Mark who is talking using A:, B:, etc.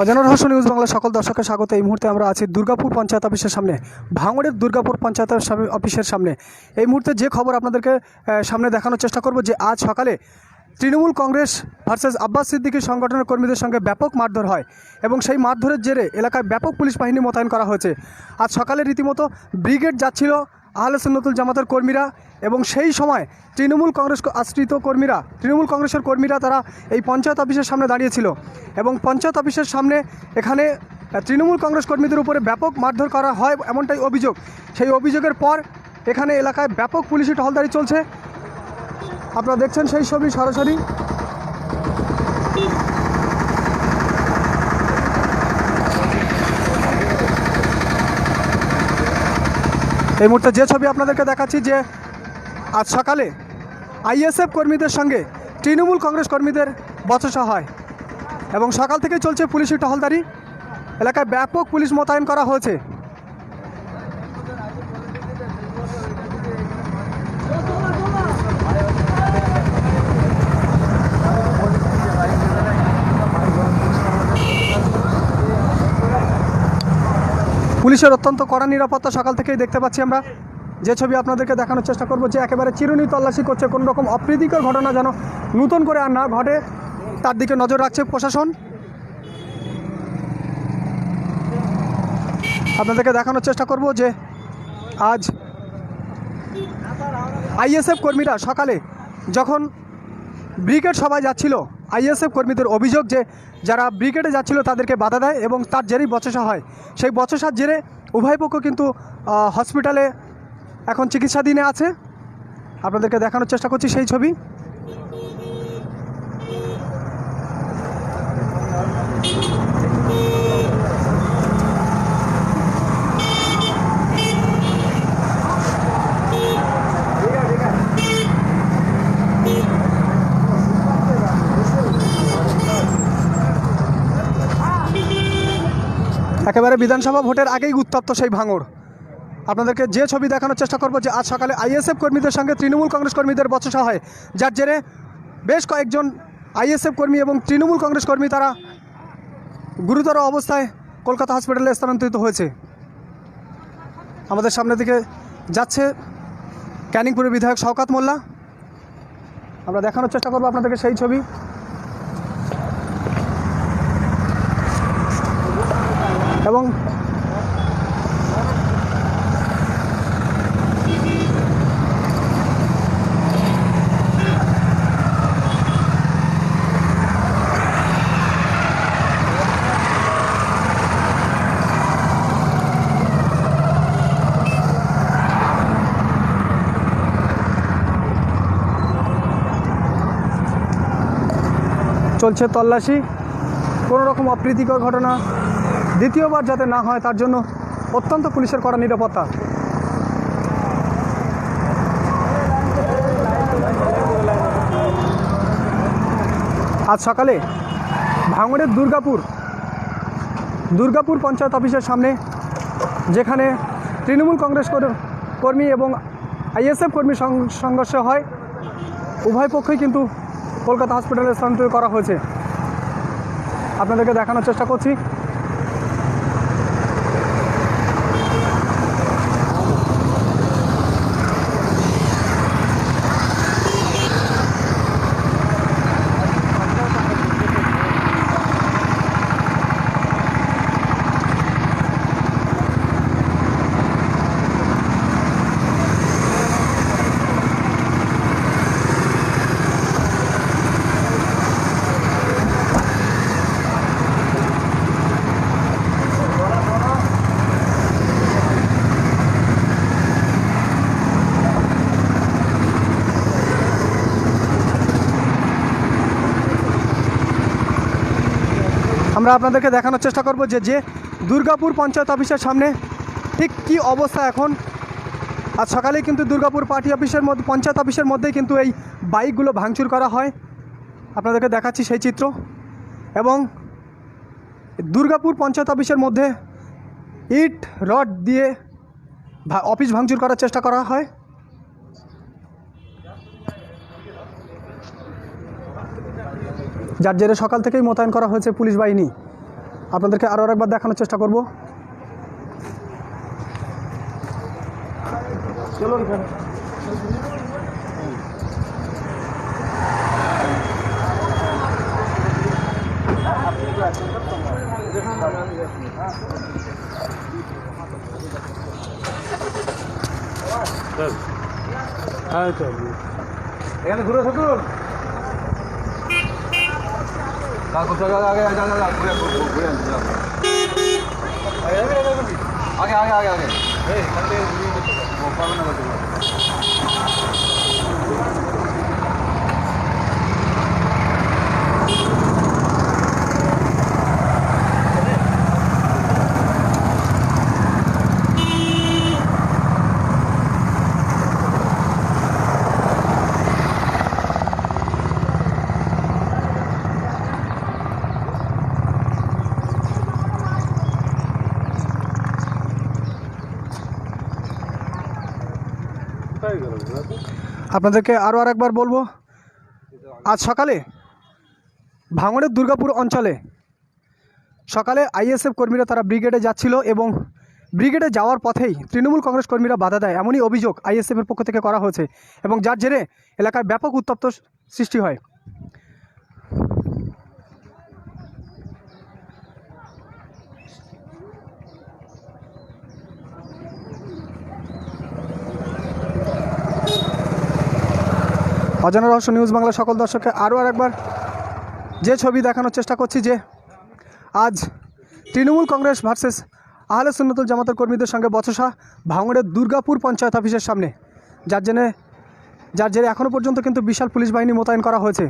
A: অজানা রহস্য নিউজ বাংলা সকল দর্শকের স্বাগত। এই মুহূর্তে আমরা আছি দুর্গাপুর পঞ্চায়েত অফিসের সামনে, ভাঙড়ের দুর্গাপুর পঞ্চায়েত অফিসের সামনে। এই মুহূর্তে যে খবর আপনাদেরকে সামনে দেখানোর চেষ্টা করব যে আজ সকালে তৃণমূল কংগ্রেস ভার্সেস আব্বাস সিদ্দিকী সংগঠনের কর্মীদের সঙ্গে ব্যাপক মারধর হয় এবং সেই মারধরের জেরে এলাকায় ব্যাপক পুলিশ বাহিনী মোতায়েন করা হয়েছে। আজ সকালে রীতিমতো ব্রিগেড যাচ্ছিল আহলে সুন্নতুল জামাতের কর্মীরা এবং সেই সময় তৃণমূল কংগ্রেস আশ্রিত কর্মীরা, তৃণমূল কংগ্রেসের কর্মীরা তারা এই পঞ্চায়েত অফিসের সামনে দাঁড়িয়েছিল এবং পঞ্চায়েত অফিসের সামনে এখানে তৃণমূল কংগ্রেস কর্মীদের উপরে ব্যাপক মারধর করা হয় এমনটাই অভিযোগ। সেই অভিযোগের পর এখানে এলাকায় ব্যাপক পুলিশি টহলদারি চলছে। আপনারা দেখছেন সেই ছবি সরাসরি। এই মুহূর্তে যে ছবি আপনাদেরকে দেখাচ্ছি যে আজ সকালে আইএসএফ কর্মীদের সঙ্গে তৃণমূল কংগ্রেস কর্মীদের বচসা হয় এবং সকাল থেকে চলছে পুলিশি টহলদারি। এলাকায় ব্যাপক পুলিশ মোতায়েন করা হয়েছে। পুলিশের অত্যন্ত কড়া নিরাপত্তা সকাল থেকেই দেখতে পাচ্ছি আমরা। যে ছবি আপনাদেরকে দেখানোর চেষ্টা করব, যে একেবারে চিরুনি তল্লাশি করছে, কোনো রকম অপ্রীতিকর ঘটনা যেন নূতন করে আর না ঘটে, তার দিকে নজর রাখছে প্রশাসন। আপনাদেরকে দেখানোর চেষ্টা করব যে আজ আইএসএফ কর্মীরা সকালে যখন ব্রিগেড সভায় যাচ্ছিল আইএসএফ কর্মীদের অভিযোগ যে যারা ব্রিগেডে যাচ্ছিল তাদেরকে বাধা দেয় এবং তার জেরেই বচসা হয়। সেই বচসার জেরে উভয় পক্ষ কিন্তু হসপিটালে এখন চিকিৎসাধীনে আছে। আপনাদেরকে দেখানোর চেষ্টা করছি সেই ছবি। একেবারে বিধানসভা ভোটের আগেই উত্তপ্ত সেই ভাঙড়। আপনাদেরকে যে ছবি দেখানোর চেষ্টা করব যে আজ সকালে আইএসএফ কর্মীদের সঙ্গে তৃণমূল কংগ্রেস কর্মীদের বচসা হয়, যার জেরে বেশ কয়েকজন আইএসএফ কর্মী এবং তৃণমূল কংগ্রেস কর্মী তারা গুরুতর অবস্থায় কলকাতা হসপিটালে স্থানান্তরিত হয়েছে। আমাদের সামনের দিকে যাচ্ছে ক্যানিংপুরের বিধায়ক শওকাত মোল্লা। আমরা দেখানোর চেষ্টা করব আপনাদেরকে সেই ছবি। এবং চলছে তল্লাশি। কোনো রকম অপ্রীতিকর ঘটনা দ্বিতীয়বার যাতে না হয়, তার জন্য অত্যন্ত পুলিশের কড়া নিরাপত্তা। আজ সকালে ভাঙড়ের দুর্গাপুর দুর্গাপুর পঞ্চায়েত অফিসের সামনে, যেখানে তৃণমূল কংগ্রেস কর- কর্মী এবং আইএসএফ কর্মী সংঘর্ষ হয়, উভয় পক্ষই কিন্তু কলকাতা হসপিটালে স্থানান্তরিত করা হয়েছে। আপনাদেরকে দেখানোর চেষ্টা করছি। আমরা আপনাদেরকে দেখানোর চেষ্টা করব যে যে দুর্গাপুর পঞ্চায়েত অফিসের সামনে ঠিক কী অবস্থা এখন। আজ সকালে কিন্তু দুর্গাপুর পার্টি অফিসের মধ্যে, পঞ্চায়েত অফিসের মধ্যেই কিন্তু এই বাইকগুলো ভাঙচুর করা হয়। আপনাদেরকে দেখাচ্ছি সেই চিত্র। এবং দুর্গাপুর পঞ্চায়েত অফিসের মধ্যে ইট, রড দিয়ে অফিস ভাঙচুর করার চেষ্টা করা হয়। যার জেরে সকাল থেকেই মোতায়েন করা হয়েছে পুলিশ বাহিনী। আপনাদেরকে আরও একবার দেখানোর চেষ্টা করব।
B: এখানে ঘুরে থাকুন 나 그거 가게 가게 가게 가게 그래 그거 그래 진짜. 아야 그래 그래. 아게 아게 아게 아게. 에 반대 우리 뭐 빠른 나가지고.
A: আপনাদেরকে আরও আরেকবার বলব, আজ সকালে ভাঙড়ের দুর্গাপুর অঞ্চলে সকালে আইএসএফ কর্মীরা তারা ব্রিগেডে যাচ্ছিল এবং ব্রিগেডে যাওয়ার পথেই তৃণমূল কংগ্রেস কর্মীরা বাধা দেয়, এমনই অভিযোগ আইএসএফের পক্ষ থেকে করা হয়েছে এবং যার জেরে এলাকায় ব্যাপক উত্তপ্ত সৃষ্টি হয়। অজানা রহস্য নিউজ বাংলা সকল দর্শককে আরও আর একবার যে ছবি দেখানোর চেষ্টা করছি যে আজ তৃণমূল কংগ্রেস ভার্সেস আহলে সুন্নতুল জামাতের কর্মীদের সঙ্গে বচসা ভাঙড়ের দুর্গাপুর পঞ্চায়েত অফিসের সামনে, যার জেনে যার জেরে এখনও পর্যন্ত কিন্তু বিশাল পুলিশ বাহিনী মোতায়েন করা হয়েছে।